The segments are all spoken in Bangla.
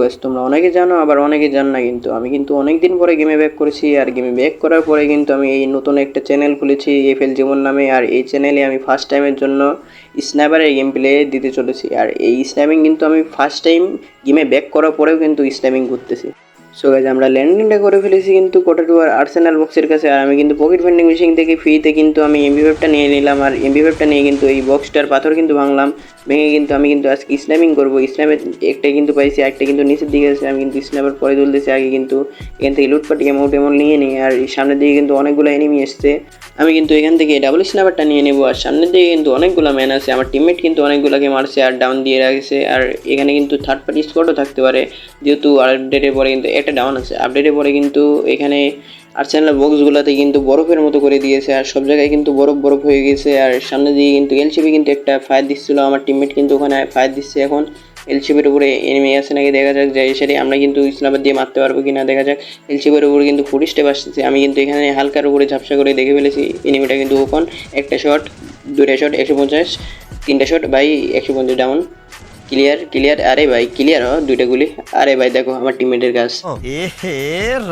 গাইস তোমরা অনেকে জানো, আবার অনেকে জানো না কিন্তু। আমি কিন্তু অনেক দিন পরে গেমে ব্যাক করেছি, আর গেমে ব্যাক করার পরে কিন্তু আমি এই নতুন একটা চ্যানেল খুলেছি এফএল জীবন নামে। আর এই চ্যানেলে আমি ফার্স্ট টাইমের জন্য স্ন্যাপারের গেম প্লে দিতে চলেছি। আর এই স্ন্যাপিং কিন্তু আমি ফার্স্ট টাইম গেমে ব্যাক করার পরেও কিন্তু স্ন্যাপিং করতেছি। সো গাইজ আমরা ল্যান্ডিংটা করে ফেলেছি কিন্তু কোটাটু আর আর্সেনাল বক্সের কাছে। আর আমি কিন্তু পকেট ভেন্ডিং মেশিন থেকে ফ্রিতে কিন্তু আমি এমবি নিয়ে নিলাম। আর এমবি নিয়ে কিন্তু এই বক্সটার পাথর কিন্তু ভাঙলাম। ভেঙে কিন্তু আমি কিন্তু আজকে স্ন্যাপিং করব। স্ন্যাপের একটা কিন্তু পাইছি একটা কিন্তু নিচের দিকে আছে। আমি কিন্তু স্ন্যাপের পরে তুলতেছি আগে কিন্তু এখান থেকে লুটপাটি এমন এমন নিয়ে নিই। আর সামনের দিকে কিন্তু অনেকগুলো এনিমি এসছে। আমি কিন্তু এখান থেকে ডাবল স্ন্যাপারটা নিয়ে নেব। আর সামনের দিকে কিন্তু অনেকগুলো ম্যান আছে। আমার টিমমেট কিন্তু অনেকগুলোকে মারছে আর ডাউন দিয়ে রাখছে। আর এখানে কিন্তু থার্ড পার্টি স্কোয়াডও থাকতে পারে। যেহেতু আপডেটের পরে কিন্তু একটা ডাউন আছে। আপডেটের পরে কিন্তু এখানে আর্সেনাল বক্সগুলোতে কিন্তু বরফের মতো করে দিয়েছে, আর সব জায়গায় কিন্তু বরফ বরফ হয়ে গেছে, আর সামনে দিয়ে কিন্তু এলসিবি কিন্তু একটা ফায়ার দিচ্ছিল, আমার টিমমেট কিন্তু ওখানে ফায়ার দিচ্ছে এখন। এলসিবির উপরে এনিমি আছে নাকি দেখা যাক যে সেটি আমরা কিন্তু ইসলামের দিয়ে মারতে পারব কিনা দেখা যাক। এলসিবির উপরে কিন্তু ফুড স্টেপ আসছে আমি কিন্তু এখানে হালকার উপরে ঝাপসা করে দেখে ফেলেছি এনিমিটা কিন্তু ওপন একটা শট দুটা শট একশো পঞ্চাশ, তিনটা শট বাই একশো পঞ্চাশ ডাউন ক্লিয়ার ক্লিয়ার আরে ভাই ক্লিয়ার হ্যাঁ দুইটা গুলি। আরে ভাই দেখো আমার টিমমেটের কাজ।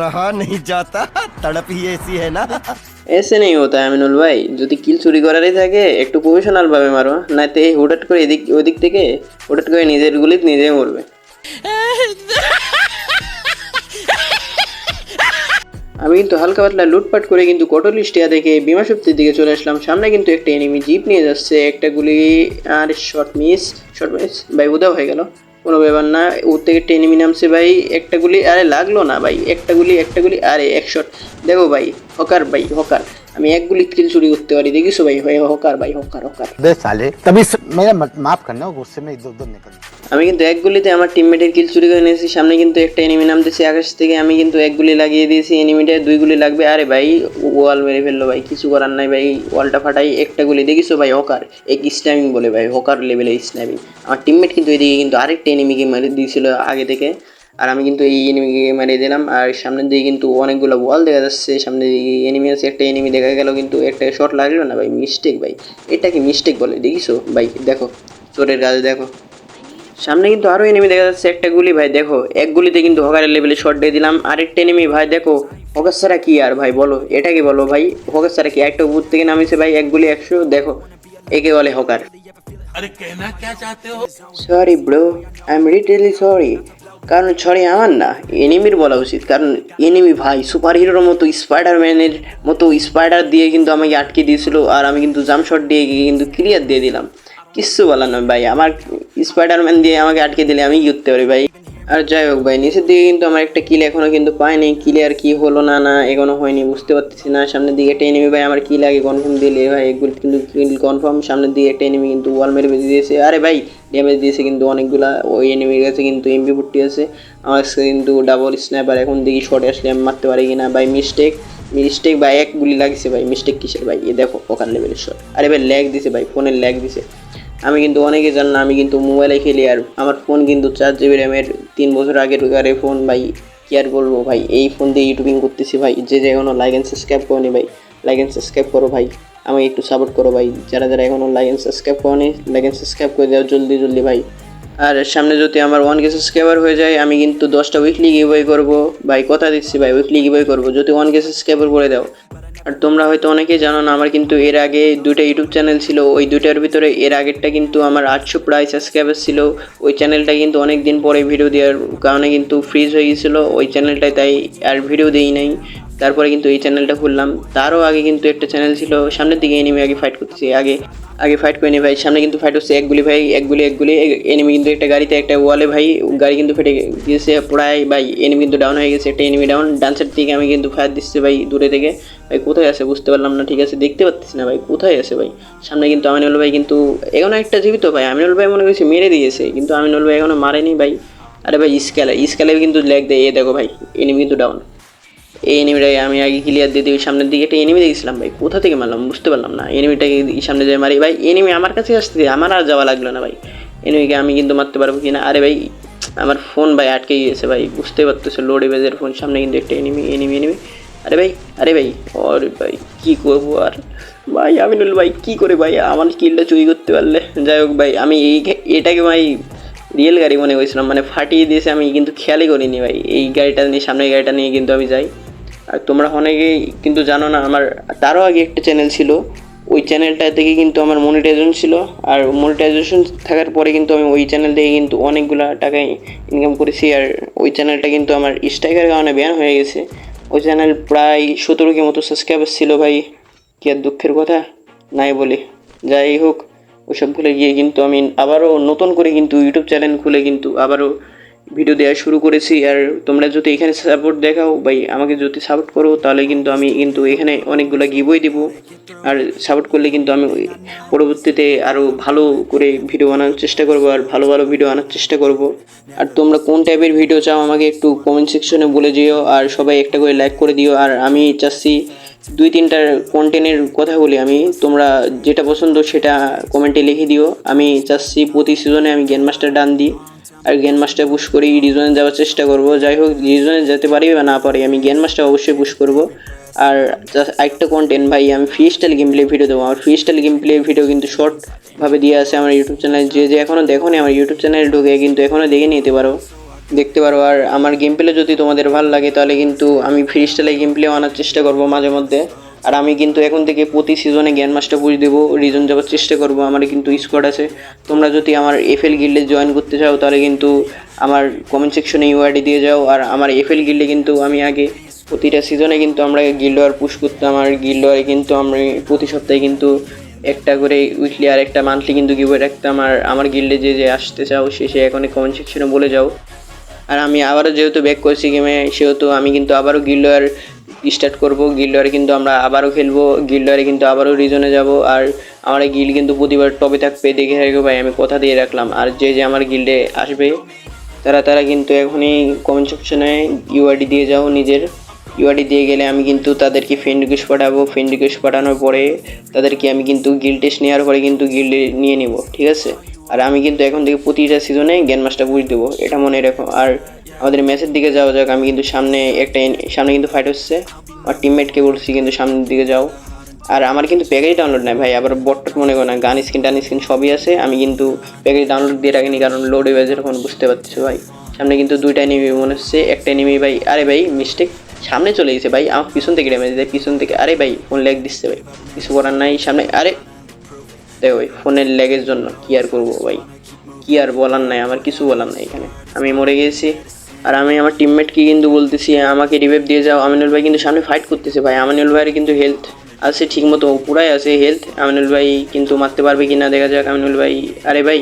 রহা নেই যাতা তড়প হি এসি হে না। এসে নেই হতো আমিনুল ভাই। যদি কিল চুরি করারই থাকে একটু প্রফেশনাল ভাবে মারো। না তো এই হুটাট করে এদিক ওদিক থেকে হুটাট করে নিজের গুলি নিজে মরবে। আমি কিন্তু হালকা পাতলা লুটপাট করে কিন্তু কটলিস্টিয়া দেখে বিমা শক্তির দিকে চলে আসলাম। সামনে কিন্তু একটা এনিমি জিপ নিয়ে যাচ্ছে। একটা গুলি আর শর্ট মিস শর্ট মিস ভাই উদাও হয়ে গেল। কোনো ব্যাপার না ও থেকে টেনে এনিমি নামছে ভাই, একটা গুলি, আরে লাগল না ভাই, একটা গুলি একটা গুলি, আরে এক শট দেখো ভাই, হকার ভাই, হকার। আমি এক গুলি কিল চুরি করতে পারি দেখিছো ভাই ভাই হকার ভাই হকার হকার। সালে তবে মেরা মাফ করনা গুসে মে ইদর উদর নিকল আমি কিন্তু এক গুলিতে আমার টিমমেটের কিল চুরি করে নিয়েছি সামনে কিন্তু একটা এনিমি নামতেছে আকাশ থেকে আমি কিন্তু এক গুলি লাগিয়ে দিয়েছি এনিমিটা দুই গুলি লাগবে। আরে ভাই ওয়াল মেরে ফেলল ভাই কিছু করার নাই ভাই ওয়ালটা ফাটাই একটা গুলি। দেখিছো ভাই হকার এক স্ট্যামিং বলে ভাই হকার লেভেলে স্ট্যামিং আমার টিমমেট কিন্তু এদিকে কিন্তু আরেকটা এনিমিকে মেরে দিয়েছিল আগে থেকে। আর আমি কিন্তু এই এনিমিকে মেরে দিলাম। আর সামনের দিকে কিন্তু অনেকগুলো ওয়াল দেখা যাচ্ছে। সামনে দিকে এনিমি আছে একটা এনিমি দেখা গেল কিন্তু একটা শট লাগল না ভাই মিস্টেক ভাই। এটা কি মিস্টেক বলে দেখিছো? ভাই দেখো চোরের কাজ দেখো। সামনে কিন্তু আরও এনিমি দেখা যাচ্ছে একটা গুলি ভাই দেখো। এক গুলিতে কিন্তু হকারের লেভেলে শট দিয়ে দিলাম। আরেকটা এনিমি ভাই দেখো হকার ছাড়া কি আর ভাই বলো? এটা কি বলো ভাই হকার ছাড়া কি একটা উপর থেকে নামিছে ভাই? এক গুলি একশো দেখো একে বলে hawker sorry bro I am রিটেলি sorry কারণ ছড়ে আমার না, এনিমির বলা উচিত। কারণ এনিমি ভাই সুপার হিরোর মতো স্পাইডারম্যানের মতো স্পাইডার দিয়ে কিন্তু আমাকে আটকে দিয়েছিল আর আমি কিন্তু জাম শট দিয়ে কিন্তু ক্লিয়ার দিয়ে দিলাম। কিচ্ছু বলার নয় ভাই, আমার স্পাইডারম্যান দিয়ে আমাকে আটকে দিলে আমি করতে পারি ভাই। আর যাই হোক ভাই, নিচের দিকে কিন্তু আমার একটা কিল এখনও কিন্তু পাইনি। ক্লিয়ার কি হলো না না, এখনও হয়নি, বুঝতে পারতেছি না। সামনের দিকে একটা এনিমি ভাই, আমার কি লাগে কনফার্ম দিলে ভাই, এগুলো কিন্তু কিল কনফার্ম সামনের দিকে একটা এনিমি কিন্তু ওয়াল মেরে বেঁধে দিয়েছে। আরে ভাই ড্যামেজ দিয়েছে কিন্তু অনেকগুলা, ওই এনিমির কাছে কিন্তু এমবি ফুটটি আছে। আমার কাছে কিন্তু ডাবল স্ন্যাপার এখন দেখি শর্টে আসলে আমি মারতে পারি কিনা। ভাই মিস্টেক মিস্টেক ভাই, এক গুলি লাগছে ভাই। মিস্টেক কিসের ভাই? এ দেখো, ওখান লেভেলের শট আরে ভাই ল্যাগ দিছে ভাই ফোনের ল্যাগ দিছে। আমি কিন্তু অনেকে জান না আমি কিন্তু মোবাইলে খেলি আর আমার ফোন কিন্তু চার জিবি র্যামের তিন বছর আগের আরে ফোন ভাই। কি আর বলব ভাই, এই ফোন দিয়ে ইউটিউবিং করতেছি ভাই। যে যে এখনও লাইক অ্যান্ড সাবস্ক্রাইব করেনি ভাই লাইক অ্যান্ড সাবস্ক্রাইব করো ভাই। আমাকে একটু সাপোর্ট করো ভাই। যারা যারা এখনও লাইক অ্যান্ড সাবস্ক্রাইব করেনি লাইক সাবস্ক্রাইব করে দাও জলদি জলদি ভাই। আর সামনে যদি আমার ওয়ান কে সাবস্ক্রাইবার হয়ে যায়, আমি কিন্তু দশটা উইকলি গিভওয়ে করব। ভাই, কথা দিচ্ছি ভাই উইকলি গিভওয়ে করব। যদি ওয়ান কে সাবস্ক্রাইবার করে দাও। আর তোমরা হয়তো অনেকেই জানো না, আমার কিন্তু এর আগে দুইটা ইউটিউব চ্যানেল ছিল। ওই দুইটার ভিতরে এর আগেরটা কিন্তু আমার আটশো প্রায় সাবস্ক্রাইবার ছিল। ওই চ্যানেলটা কিন্তু অনেক দিন পরে ভিডিও দেওয়ার কারণে কিন্তু ফ্রিজ হয়ে গেছিল। ওই চ্যানেলটায় তাই আর ভিডিও দিই নাই। তারপরে কিন্তু এই চ্যানেলটা খুললাম। তারও আগে কিন্তু একটা চ্যানেল ছিল, সামনের দিকে এনিমি আগে ফাইট করতেছি। আগে আগে ফাইট করে নি ভাই, সামনে কিন্তু ফাইট হচ্ছে এক গুলি ভাই, এক গুলি এক গুলি এনিমি কিন্তু একটা গাড়িতে, একটা ওয়ালে ভাই, গাড়ি কিন্তু ফেটে গিয়েছে প্রায় ভাই এনিমি কিন্তু ডাউন হয়ে গেছে, একটা এনিমি ডাউন ডান্সের দিকে আমি কিন্তু ফায়ার দিচ্ছি ভাই দূরে থেকে। ভাই কোথায় আছে বুঝতে পারলাম না, ঠিক আছে, দেখতে পাচ্ছি না ভাই, কোথায় আছে ভাই? সামনে কিন্তু আমিনুল ভাই কিন্তু এখনও একটা জীবিত ভাই, আমিনুল ভাই মনে করছি মেরে দিয়েছে, কিন্তু আমিনুল ভাই এখনও মারেনি ভাই। আরে ভাই স্কেলে স্কেলে কিন্তু লেগ দেয়, এ দেখো ভাই এনিমি কিন্তু ডাউন এই এনিমিটাকে আমি আগে ক্লিয়ার দিয়ে দিই, সামনের দিকে একটা এনিমি দেখছিলাম, ভাই। কোথা থেকে মারলাম? বুঝতে পারলাম না। এনিমিটাকে সামনে যাই মারি। ভাই এনিমি আমার কাছে আসতে আমার আর যাওয়া লাগল না, ভাই। এনিমিকে আমি কিন্তু মারতে পারব কি না? আরে ভাই, আমার ফোন ভাই, আটকে গিয়েছে, ভাই। বুঝতে পারতেছে লো ডিভাইসের ফোন সামনে কিন্তু একটা এনিমি এনিমি এনিমি আরে ভাই আরে ভাই আরে ভাই, কী করব আর? ভাই, আমিনুল ভাই, কী করে ভাই? আমার কিলটা চুরি করতে পারলে? যাই হোক, ভাই, আমি এই এটাকে ভাই রিয়েল গাড়ি মনে করেছিলাম মানে ফাটিয়ে দিয়েছে, আমি কিন্তু খেয়ালই করিনি, ভাই। এই গাড়িটা নিয়ে, সামনের গাড়িটা নিয়ে কিন্তু আমি যাই। আর তোমরা অনেকেই কিন্তু জানো না, আমার তারও আগে একটা চ্যানেল ছিল। ওই চ্যানেলটা থেকে কিন্তু আমার মনিটাইজেশন ছিল আর মনিটাইজেশন থাকার পরে কিন্তু আমি ওই চ্যানেল থেকে কিন্তু অনেকগুলো টাকা ইনকাম করেছি আর ওই চ্যানেলটা কিন্তু আমার স্ট্রাইকের কারণে ব্যান হয়ে গেছে। ওই চ্যানেল প্রায় সতেরো কে মতো সাবস্ক্রাইবার ছিল ভাই, কি আর দুঃখের কথা? নাই বলি। যাই হোক ওসব ভুলে গিয়ে কিন্তু আমি আবারও নতুন করে কিন্তু ইউটিউব চ্যানেল খুলে কিন্তু আবারও ভিডিও দেওয়া শুরু করেছি। আর তোমরা যদি এখানে সাপোর্ট দেখাও, ভাই, আমাকে যদি সাপোর্ট করো, তাহলে কিন্তু আমি কিন্তু এখানে অনেকগুলো গিবই দিব। আর সাপোর্ট করলে কিন্তু আমি পরবর্তীতে আরও ভালো করে ভিডিও বানানোর চেষ্টা করব আর ভালো ভালো ভিডিও আনার চেষ্টা করব। আর তোমরা কোন টাইপের ভিডিও চাও, আমাকে একটু কমেন্ট সেকশনে বলে দিও আর সবাই একটা করে লাইক করে দিও। আর আমি চাচ্ছি দুই তিনটার কন্টেন্টের কথা বলি আমি, তোমরা যেটা পছন্দ সেটা কমেন্টে লিখে দিও। আমি চাচ্ছি প্রতি সিজনে আমি জ্ঞান মাস্টার ডান দিই। আর জ্ঞান মাস্টার পুশ করি রিজনে যাওয়ার চেষ্টা করব। যাই হোক রিজনে যেতে পারি বা না পারি, আমি জ্ঞান মাস্টার অবশ্যই পুশ করব। আর আরেকটা কন্টেন্ট ভাই, আমি free style game play video দেবো। আমার free style game play video কিন্তু শর্ট ভাবে দিয়ে আছে আমার ইউটিউব চ্যানেল যে যে এখনও দেখো আমার ইউটিউব চ্যানেলে ঢুকে কিন্তু এখনও দেখে নিতে পারো। দেখতে পারো। আর আমার গেম প্লে যদি তোমাদের ভালো লাগে, তাহলে কিন্তু আমি ফ্রি স্টাইলে গেম প্লে আনার চেষ্টা করব মাঝে মধ্যে। আর আমি কিন্তু এখন থেকে প্রতি সিজনে জ্ঞান মাস্টার পুজ দেবো। রিজন যাওয়ার চেষ্টা করব। আমার কিন্তু স্কোয়াড আছে। তোমরা যদি আমার এফএল গিল্ডে জয়েন করতে চাও, তাহলে কিন্তু আমার কমেন্ট সেকশনে ইউআইডি দিয়ে যাও। আর আমার এফএল গিল্ডে কিন্তু আমি আগে প্রতিটা সিজনে কিন্তু আমরা গিল্ড ওয়ার পুশ করতাম। আর গিল্ড ওয়ারে কিন্তু আমি প্রতি সপ্তাহে কিন্তু একটা করে উইকলি আর একটা মান্থলি কিন্তু গিভওয়ে রাখতাম। আর আমার গিল্ডে যে যে আসতে চাও, সে সে এখন কমেন্ট সেকশনে বলে যাও। আর আমি আবারও যেহেতু ব্যাক করছি গেমে সেহেতু আমি কিন্তু আবারও গিল্ডওয়ার স্টার্ট করব। গিল্ডওয়ারে কিন্তু আমরা আবারও খেলব। গিল্ডওয়ারে কিন্তু আবারও রিজনে যাব। আর আমার গিল্ড কিন্তু প্রতিবার টপে থাকবে দেখে রাখব ভাই, আমি কথা দিয়ে রাখলাম। আর যে যে আমার গিল্ডে আসবে, তারা তারা কিন্তু এখনই কমেন্ট সেকশনে ইউআইডি দিয়ে যাও নিজের। ইউআইডি দিয়ে গেলে আমি কিন্তু তাদেরকে ফ্রেন্ড রিকোয়েস্ট পাঠাবো। ফ্রেন্ড রিকোয়েস্ট পাঠানোর পরে তাদেরকে আমি কিন্তু গিল্ড টেস্ট নেওয়ার পরে কিন্তু গিল্ডে নিয়ে নিব, ঠিক আছে? আর আমি কিন্তু এখন থেকে প্রতিটা সিজনে জ্ঞান মাস্টার বুঝ দেবো, এটা মনে রাখো। আর আমাদের ম্যাচের দিকে যাওয়া যাক, আমি কিন্তু সামনে একটা সামনে কিন্তু ফাইট হচ্ছে। আমার টিমমেটকে বলছি কিন্তু সামনের দিকে যাও। আর আমার কিন্তু প্যাকেজ ডাউনলোড নাই ভাই, আবার বটটট মনে করো না গান স্ক্রিন টান স্ক্রিন সবই আছে। আমি কিন্তু প্যাকেজ ডাউনলোড দিয়ে রাখিনি, কারণ লোড হয়ে এখন বুঝতে পারছ ভাই। সামনে কিন্তু দুইটা এনিমি মনে হচ্ছে, একটা এনিমি ভাই, আরে ভাই মিস্টেক সামনে চলে গেছে ভাই, আমার পিছন থেকে ড্যামেজ দেয়, পিছন থেকে, আরে ভাই ফোন লেগ দিচ্ছে ভাই। কিছু করার নাই, সামনে, আরে। দেখো ভাই ফোনের ল্যাগের জন্য কি আর করব ভাই? কি আর বলার নাই, আমার কিছু বলার নাই এখানে। আমি মরে গেছি। আর আমি আমার টিমমেটকে কিন্তু বলতেছি, আমাকে রিভাইভ দিয়ে যাও। আমিনুল ভাই কিন্তু সামনে ফাইট করতেছে ভাই। আমিনুল ভাইয়ের কিন্তু হেলথ আছে ঠিক মতো পুরাই আছে হেলথ আমিনুল ভাই কিন্তু মারতে পারবে কি না দেখা যাক। আমিনুল ভাই, আরে ভাই,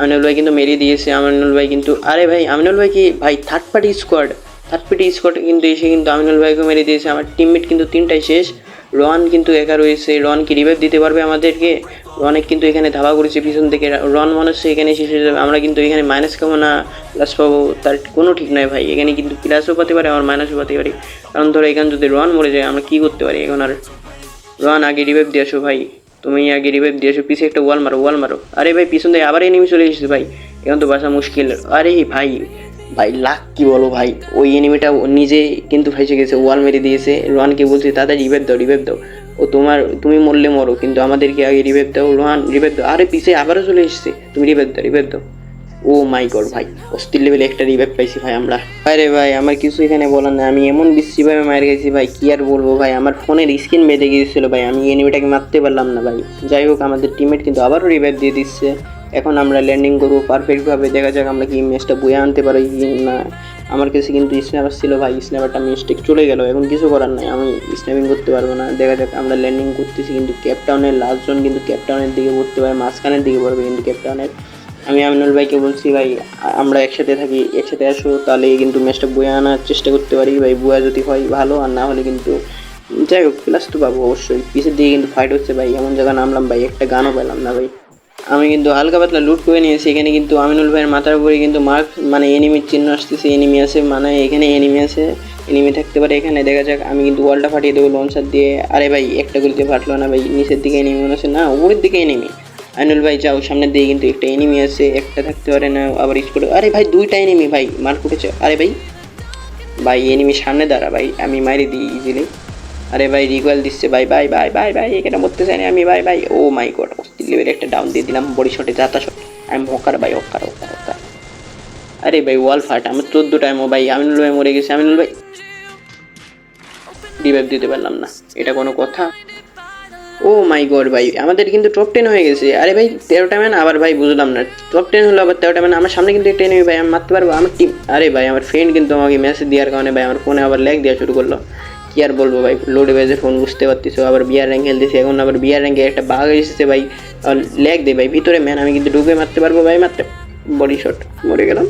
আমিনুল ভাই কিন্তু মেরিয়ে দিয়েছে। আমিনুল ভাই কিন্তু, আরে ভাই, আমিনুল ভাই কি, ভাই third party squad third party squad কিন্তু এসে কিন্তু আমিনুল ভাইকে মেরে দিয়েছে। আমার টিমমেট কিন্তু তিনটাই শেষ। রন কিন্তু একা রয়েছে। রন কি রিভাইভ দিতে পারবে আমাদেরকে? রনের কিন্তু এখানে ধাবা করেছে, পিছন থেকে রন মনে হচ্ছে এখানে শেষ হয়ে যাবে। আমরা কিন্তু এখানে মাইনাস খাব না প্লাস পাবো, তার কোনো ঠিক নয় ভাই। এখানে কিন্তু প্লাসও পাতে পারে আমার মাইনাসও পাতে পারি। কারণ ধরো এখানে যদি রন মরে যায়, আমরা কী করতে পারি এখন আর? রন আগে রিভাইভ দিয়ে আসো ভাই। তুমি আগে রিভাইভ দিয়ে আসো, পিছে একটা ওয়াল মারো ওয়াল মারো। আরে ভাই, পিছন থেকে আবার এনিমি চলে এসেছে ভাই। এখন তো বাসা মুশকিল। আরে ভাই ভাই লাখ কি বলো ভাই। ওই এনিমিটা নিজে কিন্তু ফেসে গেছে ওয়াল মেরে দিয়েছে। রোহানকে বলছে তাদের রিভাইভ দাও রিভাইভ দাও। ও তোমার, তুমি মরলে মরো, কিন্তু আমাদেরকে আগে রিভাইভ দাও, রোহান রিভাইভ দাও। আরে পিছে আবারও চলে এসেছে। তুমি রিভাইভ দাও রিভাইভ দাও। ও মাই গড ভাই অস্থির লেভেলে একটা রিভাইভ পাইছি ভাই আমরা। আরে ভাই, আমার কিছু এখানে বলার নাই। আমি এমন বিশ্রীভাবে মার গেছি ভাই, কি আর বলব ভাই? আমার ফোনের স্ক্রিন বেঁধে গিয়েছিল ভাই। আমি এনিমিটাকে মারতে পারলাম না ভাই। যাই হোক, আমাদের টিমমেট কিন্তু আবারও রিভাইভ দিয়ে দিচ্ছে। এখন আমরা ল্যান্ডিং করব পারফেক্টভাবে দেখা যাক আমরা কি ম্যাচটা বয়ে আনতে পারি না। আমার কাছে কিন্তু স্ন্যাপার ছিল ভাই স্ন্যাপারটা মিস্টেক চলে গেল, এখন কিছু করার নাই, আমি স্ন্যাপিং করতে পারব না। দেখা যাক, আমরা ল্যান্ডিং করতেছি কিন্তু ক্যাপটাউনের লাস্ট জন কিন্তু ক্যাপটাউনের দিকে পড়তে পারে, মাঝখানের দিকে পড়বে কিন্তু ক্যাপটাউনের আমি আমিনুল ভাইকে বলছি, ভাই আমরা একসাথে থাকি, একসাথে আসো, তাহলে কিন্তু ম্যাচটা বয়ে আনার চেষ্টা করতে পারি। ভাই, বুয়া যদি হয়, ভালো, আর না হলে কিন্তু যাই হোক প্লাস তো পাবো অবশ্যই। পিছের দিকে কিন্তু ফাইট হচ্ছে, ভাই, এমন জায়গায় নামলাম, ভাই, একটা গানও পেলাম না, ভাই। আমি কিন্তু হালকা পাতলা লুট করে নিয়েছি। এখানে কিন্তু আমিনুল ভাইয়ের মাথার উপরে কিন্তু মার্ক মানে এনিমির চিহ্ন আসতেছে এনিমি আছে মানে এখানে এনিমি আছে এনিমি থাকতে পারে এখানে। দেখা যাক, আমি কিন্তু ওয়ালটা ফাটিয়ে দেবো লঞ্চার দিয়ে। আরে ভাই, একটা গুলিতে ফাটলো না ভাই, নিচের দিকে এনিমি মনে হচ্ছে। না, উপরের দিকে এনিমি আইনুল ভাই, যাও, সামনের দিকে কিন্তু একটা এনিমি আছে, একটা থাকতে পারে না, আবার স্কোরে আরে ভাই, দুইটা এনিমি ভাই মার কুটেছে আরে ভাই ভাই এনিমি সামনে দাঁড়া ভাই, আমি মারি দিই ইজিলি আরে ভাই রিকোয়েল দিচ্ছে। ভাই ভাই ভাই ভাই ভাই, এখানে মরতে চাই আমি। ভাই ভাই, ও মাই গড অস্থির লেভেলে একটা ডাউন দিয়ে দিলাম বডি শটে যাতা শট আমি হকার ভাই, হকার হকার হকার। আরে ভাই ওয়াল ফাট আমার চোদ্দ টাইমও ভাই, আমিনুল ভাই মরে গেছে। আমিনুল ভাই রিভাইভ দিতে পারলাম না। এটা কোনো কথা? ও মাই গড ভাই, আমাদের কিন্তু টপ টেন হয়ে গেছে। আরে ভাই, তেরোটা ম্যান আবার ভাই, বুঝলাম না। টপ টেন হলো আবার তেরোটা ম্যান আমার সামনে কিন্তু একটা enemy ভাই, আমি মারতে পারব? আমার টিম আরে ভাই, আমার ফ্রেন্ড কিন্তু আমাকে মেসেজ দেওয়ার কারণে ভাই, আমার ফোনে আবার ল্যাগ দেওয়া শুরু করল। কি আর বলব ভাই? লোডে বেজে ফোন বুঝতে পারতেছো। আবার বিয়ার র্যাঙ্ক খেলতেছি। এখন আবার বিয়ার র্যাঙ্কে একটা বাঘ এসেছে ভাই। ল্যাগ দে ভাই, ভিতরে ম্যান আমি কিন্তু ডুবে মারতে পারব ভাই, মারতে। বডি শট মরে গেলাম।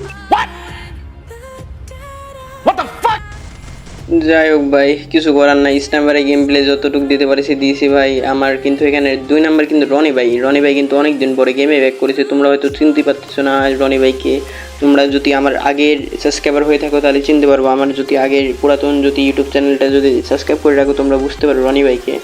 যাই হোক ভাই, কিছু করার নাই। স্ট্যাম্বারে গেম প্লে যতটুকু দিতে পারিছি দিয়েছি ভাই। আমার কিন্তু এখানে দুই নাম্বার কিন্তু রনি ভাই। রনি ভাই কিন্তু অনেক দিন পরে গেমে ব্যাক করেছে। তোমরা হয়তো চিনতে পারতেছো না রনি ভাইকে। তোমরা যদি আমার আগের সাবস্ক্রাইবার হয়ে থাকো, তাহলে চিনতে পারব। আমার যদি আগের পুরাতন যদি ইউটিউব চ্যানেলটা যদি সাবস্ক্রাইব করে রাখো, তোমরা বুঝতে পারো রনি ভাইকে।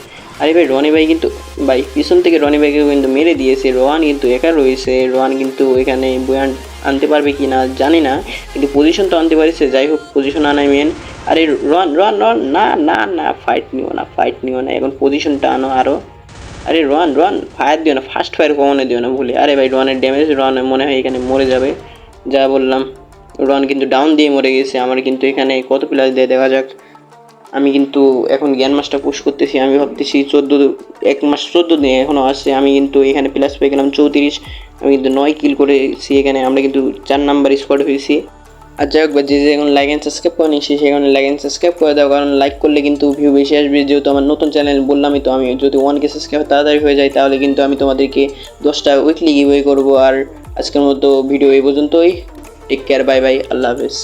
আরে ভাই রনি ভাই কিন্তু, ভাই, পিছন থেকে রনি ভাইকে কিন্তু মেরে দিয়েছে। রোহান কিন্তু একা রয়েছে। রোহান কিন্তু এখানে বয়ান আনতে পারবে কি না জানি না। কিন্তু পজিশন তো আনতে পারছে। যাই হোক পজিশন আনাই মেন আরে রন রন রন না না না ফাইট নিও না ফাইট নিও না, এখন পজিশনটা আনো আরও আরে রন রন ফায়ার দিও না ফার্স্ট ফায়ার কখনো দিও না, ভুলে। আরে ভাই রনের ড্যামেজ রন মনে হয় এখানে মরে যাবে। যা বললাম রন কিন্তু ডাউন দিয়ে মরে গেছে, আমার কিন্তু এখানে কত প্লেয়ার দিয়ে দেখা যাক। আমি কিন্তু এখন জ্ঞান মাসটা পুশ করতেছি, আমি ভাবতেছি চোদ্দ, এক মাস চোদ্দ দিন এখনও আসছে আমি কিন্তু এখানে প্লাস পেয়ে গেলাম চৌত্রিশ, আমি কিন্তু নয় কিল করেছি এখানে, আমরা কিন্তু চার নাম্বার স্কোয়াড হয়েছি। আর যাই হোক যে এখন লাইক অ্যান্ড সাবস্ক্রাইব করেনি, সে সেখানে লাইক অ্যান্ড সাবস্ক্রাইব করে দাও, কারণ লাইক করলে কিন্তু ভিউ বেশি আসবে। যেহেতু আমার নতুন চ্যানেল বললামই তো, আমি যদি ওয়ানকে সাবস্ক্রাইব তাড়াতাড়ি হয়ে যায় তাহলে কিন্তু আমি তোমাদেরকে দশটা উইকলি গিভওয়ে করব। আর আজকের মতো ভিডিও এই পর্যন্তই। টেক কেয়ার বাই বাই আল্লাহ হাফেজ।